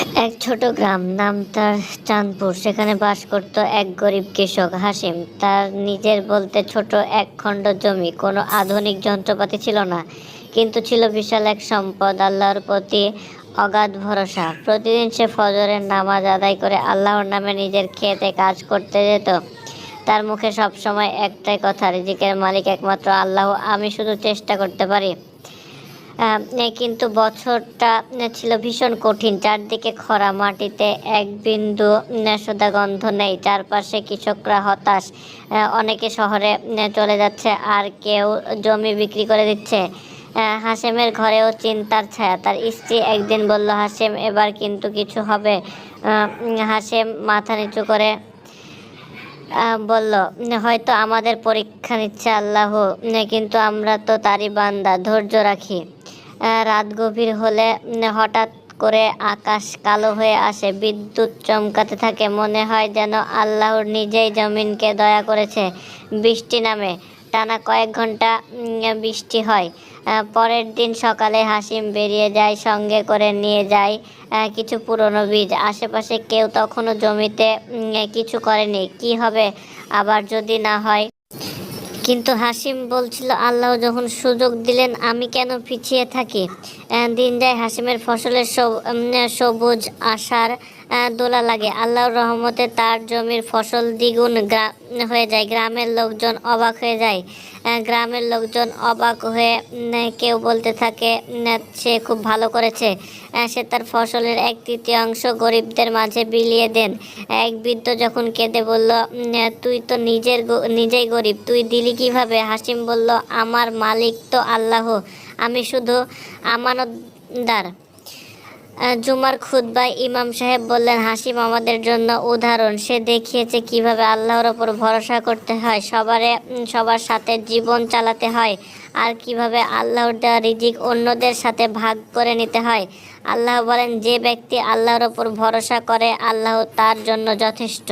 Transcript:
এক ছোট গ্রাম, নাম তার চাঁদপুর। সেখানে বাস করত এক গরিব কৃষক, হাসিম। তার নিজের বলতে ছোট এক খণ্ড জমি। কোনো আধুনিক যন্ত্রপাতি ছিল না, কিন্তু ছিল বিশাল এক সম্পদ, আল্লাহর প্রতি অগাধ ভরসা। প্রতিদিন সে ফজরের নামাজ আদায় করে আল্লাহর নামে নিজের খেতে কাজ করতে যেত। তার মুখে সবসময় একটাই কথা, রিজিকের মালিক একমাত্র আল্লাহ। আমি শুধু চেষ্টা করতে পারি। কিন্তু বছরটা ছিল ভীষণ কঠিন। চারদিকে খরা, মাটিতে এক বিন্দু সোদা গন্ধ নেই। চারপাশে কৃষকরা হতাশ। অনেকে শহরে চলে যাচ্ছে, আর কেউ জমি বিক্রি করে দিচ্ছে। হাসেমের ঘরেও চিন্তার ছায়া। তার স্ত্রী একদিন বলল হাসেম এবার কিন্তু কিছু হবে। হাসেম মাথা নিচু করে বলল, হয়তো আমাদের পরীক্ষা নিচ্ছে আল্লাহ কিন্তু আমরা তো তারই বান্দা, ধৈর্য রাখি। রাত গভীর হলে হঠাৎ করে আকাশ কালো হয়ে আসে, বিদ্যুৎ চমকাতে থাকে, মনে হয় যেন আল্লাহর নিজেই জমিনকে দয়া করেছে। বৃষ্টি নামে, টানা কয়েক ঘণ্টা বৃষ্টি হয়। পরের দিন সকালে হাসিম বেরিয়ে যায়, সঙ্গে করে নিয়ে যায় কিছু পুরনো বীজ। আশেপাশে কেউ তখনও জমিতে কিছু করেনি। কি হবে? আবার যদি না হয় কিন্তু হাসিম বলছিল, আল্লাহ যখন সুযোগ দিলেন, আমি কেন পিছিয়ে থাকি? দিন যায় হাসিমের ফসলের সবুজ আশার দোলা লাগে। আল্লাহর রহমতে তার জমির ফসল দ্বিগুণ হয়ে যায়। গ্রামের লোকজন অবাক হয়ে যায়। গ্রামের লোকজন অবাক হয়ে কেউ বলতে থাকে সে খুব ভালো করেছে। সে তার ফসলের এক তৃতীয়াংশ গরিবদের মাঝে বিলিয়ে দেন। এক বৃদ্ধ যখন কেঁদে বলল তুই তো নিজের নিজেই গরিব, তুই দিলি কীভাবে? হাসিম বলল, আমার মালিক তো আল্লাহ। আমি শুধু আমানতদার। জুমার খুতবায় ইমাম সাহেব বললেন, হাসিম আমাদের জন্য উদাহরণ। সে দেখিয়েছে কীভাবে আল্লাহর ওপর ভরসা করতে হয়, সবারে সবার সাথে জীবন চালাতে হয় আর কীভাবে আল্লাহর দেওয়া রিজিক অন্যদের সাথে ভাগ করে নিতে হয়। আল্লাহ বলেন, যে ব্যক্তি আল্লাহর ওপর ভরসা করে, আল্লাহ তার জন্য যথেষ্ট।